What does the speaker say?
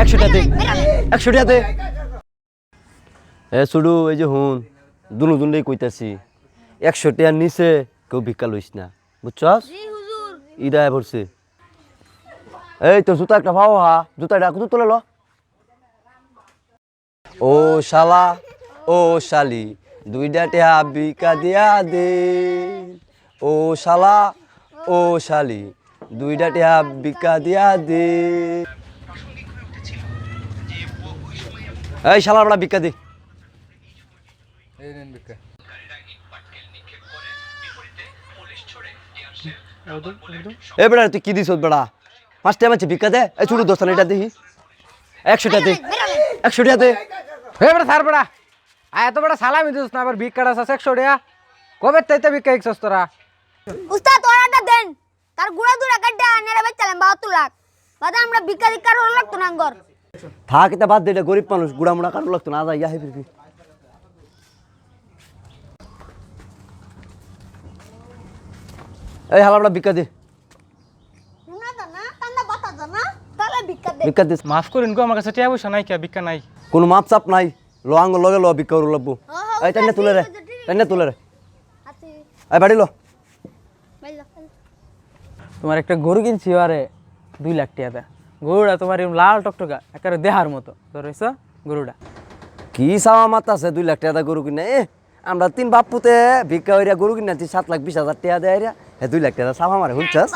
একশো টাকা দে একশো টাকা দে। এ শুধু এই যে হুন দুনু দুনটাই কইতাছি একশো টাকার নিচে কেউ ভিক্ষা লইস না বুঝছস? ইরা পড়ছে এই তো জুতা একটা ভাও হা জুতা ডাকু তো তোলে ল। ও শালা ও শালি দুইটা টেহা বিকা দিয়া দে। ও শালা ও শালি দুইটা টেহা বিকা দিয়া দে। এই শালা বড়া বিকা দে। এ বেড়া তুই কি দিস বেড়া পাঁচ টাকা আছে ভিক্ষা দে। এই ছোট দোস্তান এটা দিহি একশো টাকা দে। একশো টাকা দে। হে বড় সার বড়া আয় এত বড় সালামি দিস না আবার ভিক্ষাটা আছে একশো টাকা। কবে তাইতে ভিক্ষা একশো তোরা? উস্তাদ ওরাটা দেন। তার গুড়া দুরা কাটটা নেড়ে বেচালেন বাহাত্তর লাখ। বাদে আমরা ভিক্ষা দিক্ষার হলো লাগতো না আঙ্গর থাক এটা বাদ দে এটা গরিব মানুষ গুড়া মুড়া কারও লাগতো না যা ইয়াহে ফিরবি এই হালাবড়া ভিক্ষা দে। শোনা দা না কান্দা বাতা দা না তাহলে ভিক্ষা দে। ভিক্ষা দে। মাফ করিন গো আমার কাছে টিয়া পয়সা নাই কে ভিক্ষা নাই। কোনো মাপ চাপ নাই লো আঙ্গ লগে লো ভিক্ষা করু লাগবো। এই টাইনে তুলে রে টাইনে তুলে রে। এই বাড়ি লো। তোমার একটা গরু কিনছি আরে দুই লাখ টাকা দেয়। গরুটা তোমার এরকম লাল টকটকা একেবারে দেহার মতো। ধরেছ গরুটা কি চাওয়া মাত আছে? দুই লাখ টাকা গরু কিনে? এ আমরা তিন বাপুতে ভিক্ষা হইরা গরু কিনে আনছি সাত লাখ বিশ হাজার টাকা দেয় হে দুই লাখ টাকা চাওয়া মারে হুলছাস